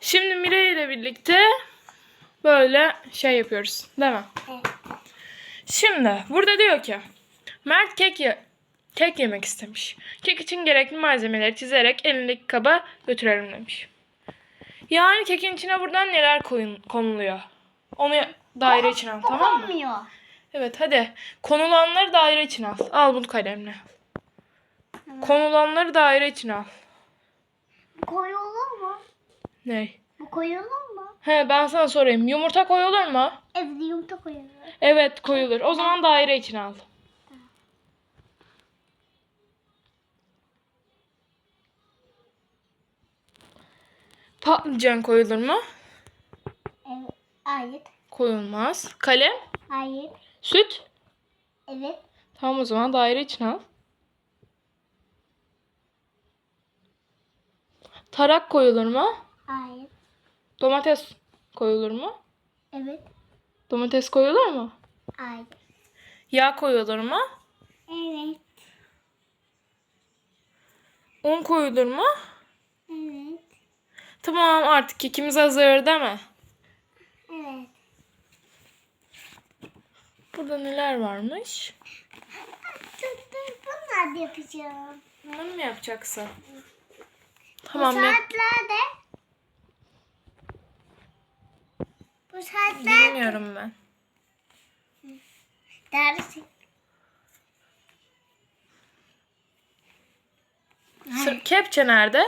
Şimdi Mire ile birlikte böyle şey yapıyoruz. Değil mi? Evet. Şimdi burada diyor ki Mert kek ye- kek yemek istemiş. Kek için gerekli malzemeleri çizerek elindeki kaba götürelim demiş. Yani kekin içine buradan neler koyun, konuluyor? Onu daire içine al tamam mı? Olmuyor. Evet hadi. Konulanları daire içine al. Al bunu kalemle. Konulanları daire içine al. Koyulur mu? Ne? Bu koyulur mu? He ben sana sorayım. Yumurta koyulur mu? Evet yumurta koyulur. Evet koyulur. O zaman daire içine al. Patlıcan koyulur mu? Evet. Hayır. Koyulmaz. Kalem? Hayır. Süt? Evet. Tamam o zaman daire içine al. Tarak koyulur mu? Hayır. Domates koyulur mu? Evet. Domates koyulur mu? Hayır. Yağ koyulur mu? Evet. Un koyulur mu? Evet. Tamam artık kekimiz hazır değil mi? Evet. Burada neler varmış? Dur dur bunlar da yapacağım. Bunu mu yapacaksın? Bu Tamam yap. saatlerde bu saatlerde Bilmiyorum ben. ders Kepçe nerede?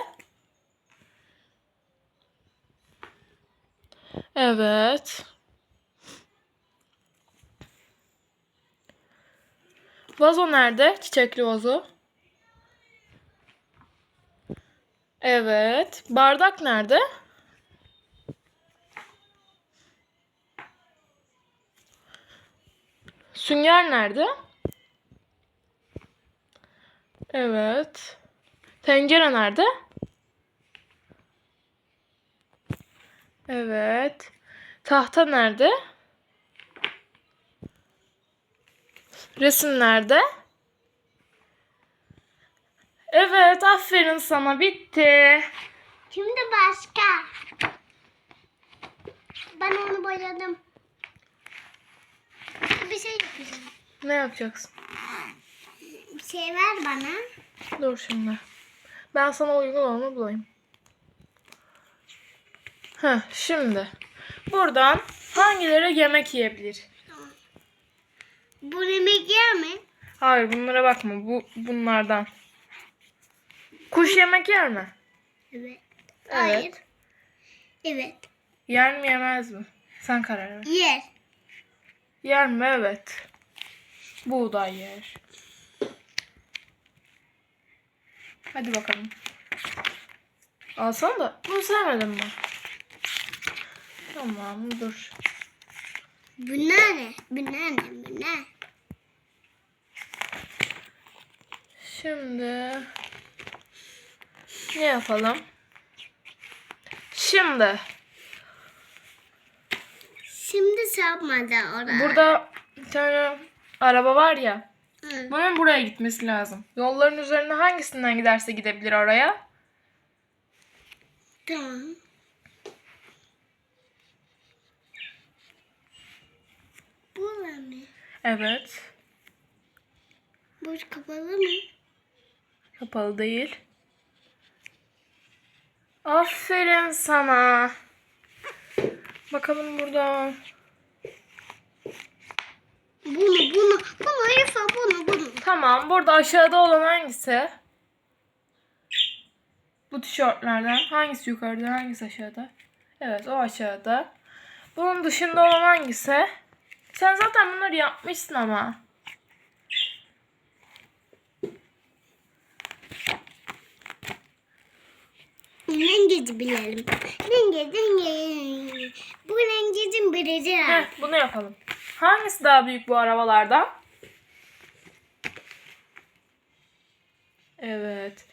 Evet. Vazo nerede? Çiçekli vazo. Evet. Bardak nerede? Sünger nerede? Evet. Tencere nerede? Evet. Tahta nerede? Resim nerede? Evet, aferin sana. Bitti. Şimdi başka. Ben onu boyadım. Bir şey yapacağım. Ne yapacaksın? Bir şey ver bana. Dur şimdi. Ben sana uygun olanı bulayım. Heh, şimdi. Buradan hangileri yemek yiyebilir? Bu yemek yer mi? Hayır bunlara bakma. Bu bunlardan. Kuş yemek yer mi? Evet. Evet. Hayır. Evet. Yer mi yemez mi? Sen karar ver. Yer. Yer mi? Evet. Buğday yer. Hadi bakalım. Alsana da. Bunu sevmedin mi? Tamam dur. Bu ne? Bu ne? Bu ne? Şimdi ne yapalım? Şimdi Şimdi sapmadı oraya. burada bir tane araba var ya. Hı. Bunun buraya gitmesi lazım. Yolların üzerine hangisinden giderse gidebilir oraya? Tamam. Bu var mı? Evet. Bu kapalı mı? Kapalı değil. Aferin sana. Bakalım burada. Bunu, bunu, bunu, Efe, bunu, bunu. Tamam. Burada aşağıda olan hangisi? Bu tişörtlerden. Hangisi yukarıda hangisi aşağıda? Evet o aşağıda. Bunun dışında olan hangisi? Sen zaten bunları yapmışsın ama. Rengeci bilelim. Rengeci, rengeci. Bu rengecin birici. Heh, bunu yapalım. Hangisi daha büyük bu arabalardan? Evet.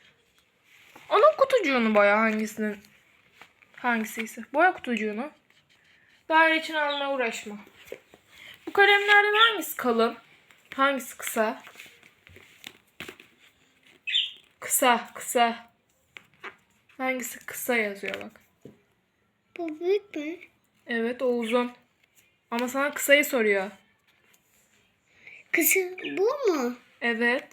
Onun kutucuğunu boya hangisinin hangisiyse. Boya kutucuğunu. Daire için almaya uğraşma. Bu kalemlerden hangisi kalın? Hangisi kısa? Kısa, kısa. Hangisi kısa yazıyor bak. Bu büyük mü? Evet o uzun. Ama sana kısayı soruyor. Kısa bu mu? Evet.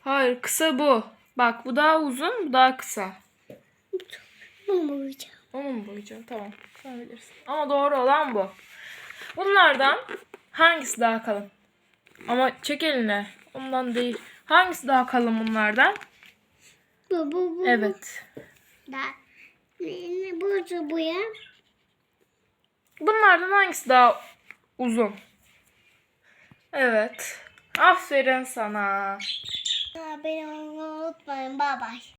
Hayır kısa bu. Bak bu daha uzun bu daha kısa. Bu mu boyayacağım? Onu mu boyayacağım? Tamam. Sen bilirsin. Ama doğru olan bu. Bunlardan hangisi daha kalın? Ama çek eline. Ondan değil. Hangisi daha kalın bunlardan? Bu bu bu. Evet. Da. Ne, ne bu bu ya? Bunlardan hangisi daha uzun? Evet. Aferin sana. Ha, beni unutmayın. Bye bye.